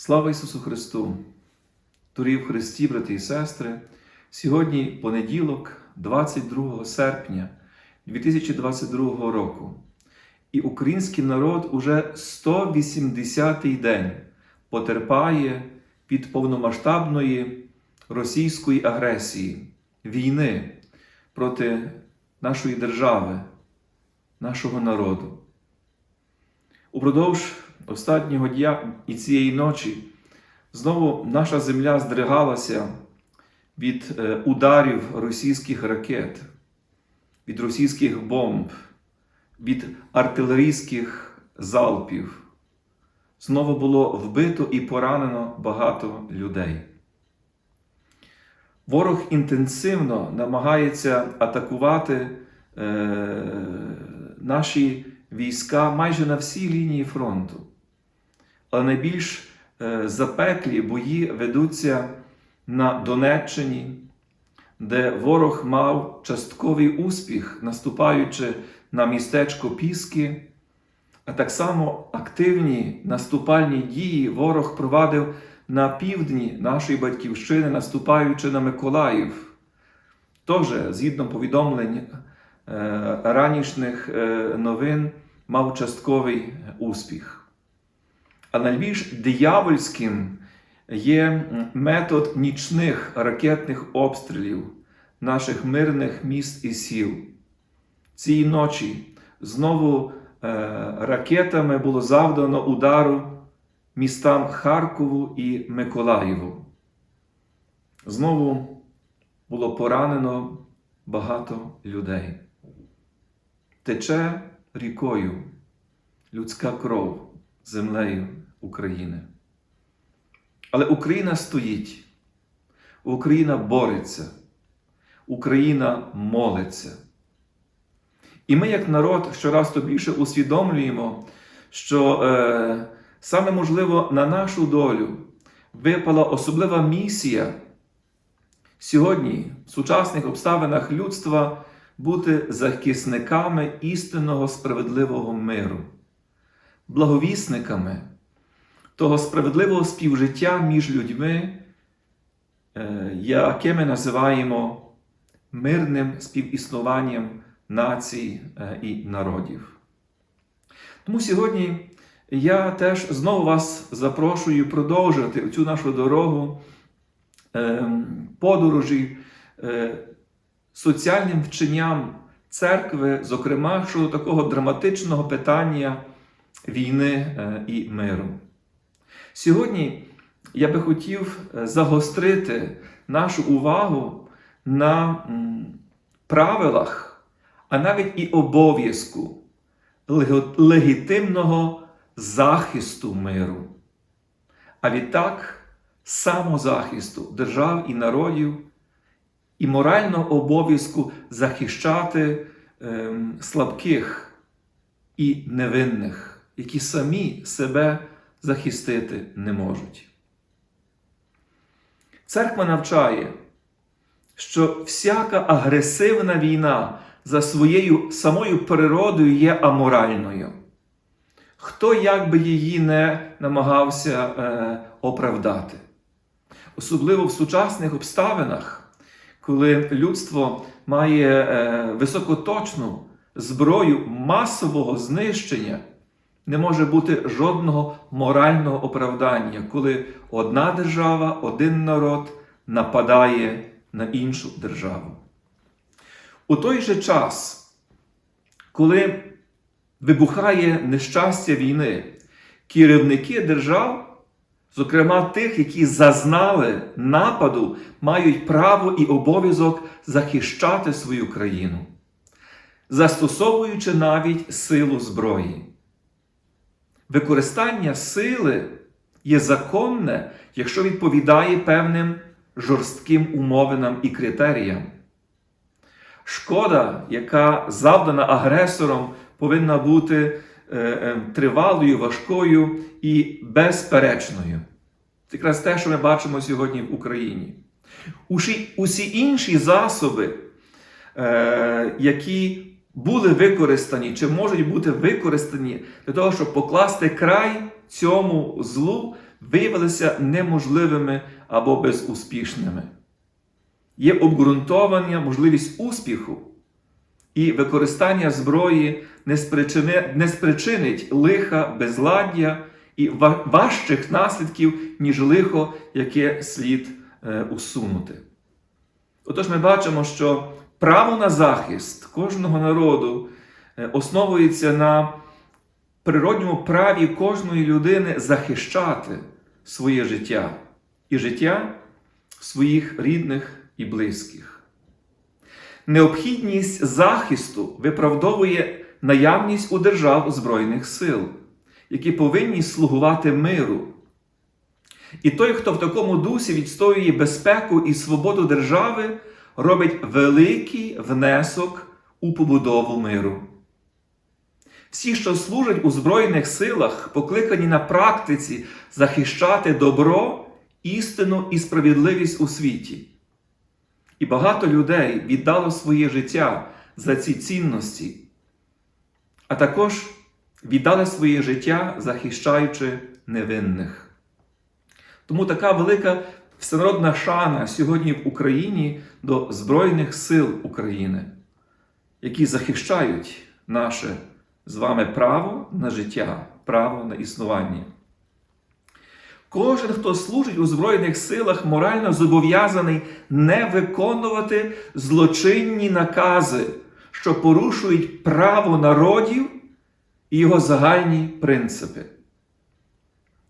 Слава Ісусу Христу! Дорогі в Христі, брати і сестри! Сьогодні понеділок, 22 серпня 2022 року. І український народ уже 180-й день потерпає від повномасштабної російської агресії, війни проти нашої держави, нашого народу. Упродовж останнього дня і цієї ночі знову наша земля здригалася від е, ударів російських ракет, від російських бомб, від артилерійських залпів. Знову було вбито і поранено багато людей. Ворог інтенсивно намагається атакувати е, наші війська майже на всій лінії фронту. Але найбільш е, запеклі бої ведуться на Донеччині, де ворог мав частковий успіх, наступаючи на містечко Піски, а так само активні наступальні дії ворог провадив на півдні нашої батьківщини, наступаючи на Миколаїв. Теж, згідно повідомлень е, ранішніх е, новин, мав частковий успіх. А найбільш диявольським є метод нічних ракетних обстрілів наших мирних міст і сіл. Цієї ночі знову е, ракетами було завдано удару містам Харкову і Миколаєву. Знову було поранено багато людей. Тече рікою людська кров землею України. Але Україна стоїть, Україна бореться, Україна молиться. І ми, як народ, щораз то більше усвідомлюємо, що е, саме можливо на нашу долю випала особлива місія сьогодні, в сучасних обставинах людства, бути захисниками істинного справедливого миру, благовісниками того справедливого співжиття між людьми, е, яке ми називаємо мирним співіснуванням націй е, і народів. Тому сьогодні я теж знову вас запрошую продовжити цю нашу дорогу ем, подорожі е, соціальним вченням церкви, зокрема щодо такого драматичного питання війни е, і миру. Сьогодні я би хотів е, загострити нашу увагу на правилах, а навіть і обов'язку легітимного захисту миру, а відтак самозахисту держав і народів і морального обов'язку захищати ем, слабких і невинних, які самі себе захистити не можуть. Церква навчає, що всяка агресивна війна за своєю самою природою є аморальною. Хто як би її не намагався е, оправдати. Особливо в сучасних обставинах, коли людство має е, високоточну зброю масового знищення, не може бути жодного морального оправдання, коли одна держава, один народ нападає на іншу державу. У той же час, коли вибухає нещастя війни, керівники держав, зокрема тих, які зазнали нападу, мають право і обов'язок захищати свою країну, застосовуючи навіть силу зброї. Використання сили є законне, якщо відповідає певним жорстким умовинам і критеріям. Шкода, яка завдана агресором, повинна бути е, е, тривалою, важкою і безперечною. Це якраз те, що ми бачимо сьогодні в Україні. Усі, інші засоби, е, які були використані чи можуть бути використані для того, щоб покласти край цьому злу, виявилися неможливими або безуспішними. Є обґрунтована можливість успіху, і використання зброї не, спричини, не спричинить лиха, безладдя і важчих наслідків, ніж лихо, яке слід е, усунути. Отож, ми бачимо, що право на захист кожного народу е, основується на природньому праві кожної людини захищати своє життя і життя своїх рідних і близьких. Необхідність захисту виправдовує наявність у держав Збройних сил, які повинні слугувати миру. І той, хто в такому дусі відстоює безпеку і свободу держави, робить великий внесок у побудову миру. Всі, що служать у Збройних силах, покликані на практиці захищати добро, істину і справедливість у світі. І багато людей віддало своє життя за ці цінності, а також віддали своє життя, захищаючи невинних. Тому така велика всенародна шана сьогодні в Україні до Збройних сил України, які захищають наше з вами право на життя, право на існування. Кожен, хто служить у Збройних силах, морально зобов'язаний не виконувати злочинні накази, що порушують право народів і його загальні принципи.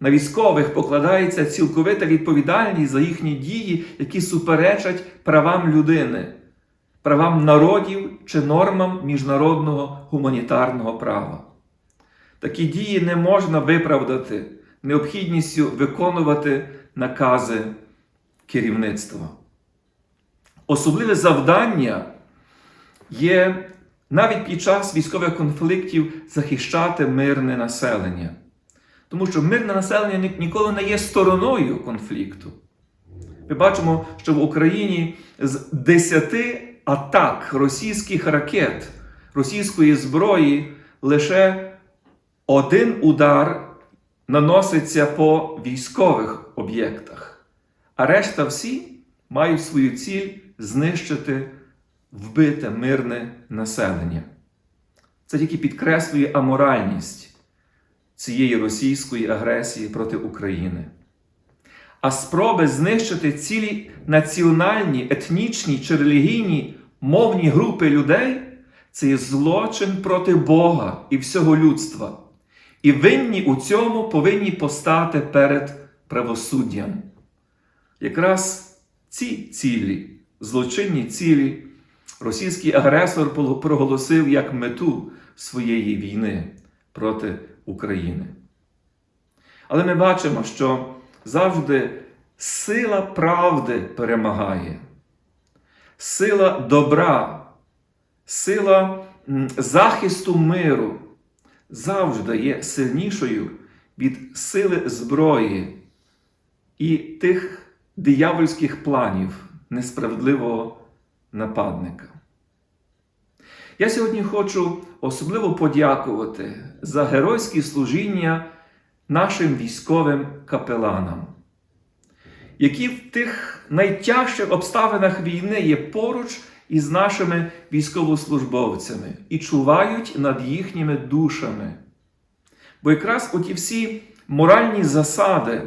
На військових покладається цілковита відповідальність за їхні дії, які суперечать правам людини, правам народів чи нормам міжнародного гуманітарного права. Такі дії не можна виправдати необхідністю виконувати накази керівництва. Особливе завдання є навіть під час військових конфліктів захищати мирне населення. Тому що мирне населення ніколи не є стороною конфлікту. Ми бачимо, що в Україні з 10 атак російських ракет, російської зброї лише один удар наноситься по військових об'єктах, а решта всі мають свою ціль знищити вбите мирне населення. Це тільки підкреслює аморальність цієї російської агресії проти України. А спроби знищити цілі національні, етнічні чи релігійні мовні групи людей це є злочин проти Бога і всього людства. І винні у цьому повинні постати перед правосуддям. Якраз ці цілі, злочинні цілі, російський агресор проголосив як мету своєї війни проти України. Але ми бачимо, що завжди сила правди перемагає, сила добра, сила захисту миру завжди є сильнішою від сили зброї і тих диявольських планів несправедливого нападника. Я сьогодні хочу особливо подякувати за геройське служіння нашим військовим капеланам, які в тих найтяжчих обставинах війни є поруч із нашими військовослужбовцями і чувають над їхніми душами. Бо якраз оті всі моральні засади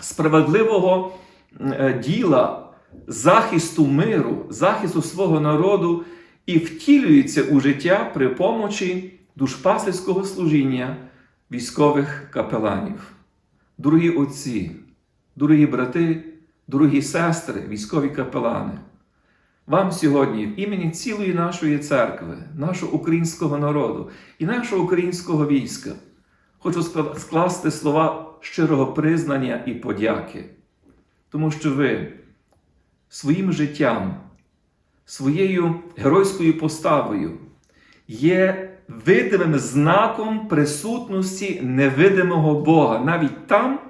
справедливого е, діла, захисту миру, захисту свого народу і втілюються у життя при помочі душпастерського служіння військових капеланів. Дорогі отці, дорогі брати, дорогі сестри, військові капелани. Вам сьогодні, в імені цілої нашої церкви, нашого українського народу і нашого українського війська, хочу скласти слова щирого признання і подяки, тому що ви своїм життям, своєю геройською поставою є видимим знаком присутності невидимого Бога, навіть там,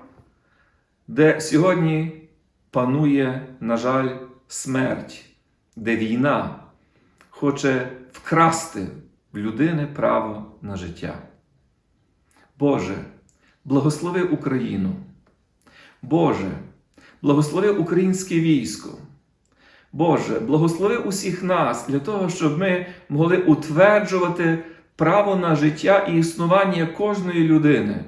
де сьогодні панує, на жаль, смерть де війна хоче вкрасти в людини право на життя. Боже, благослови Україну, Боже, благослови українське військо. Боже, благослови усіх нас для того, щоб ми могли утверджувати право на життя і існування кожної людини,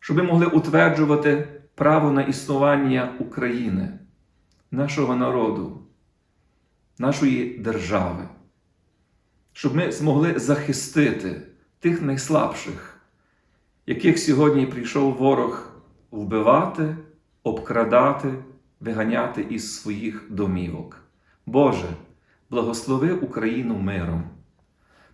щоб ми могли утверджувати право на існування України, нашого народу, нашої держави, щоб ми змогли захистити тих найслабших, яких сьогодні прийшов ворог вбивати, обкрадати, виганяти із своїх домівок. Боже, благослови Україну миром.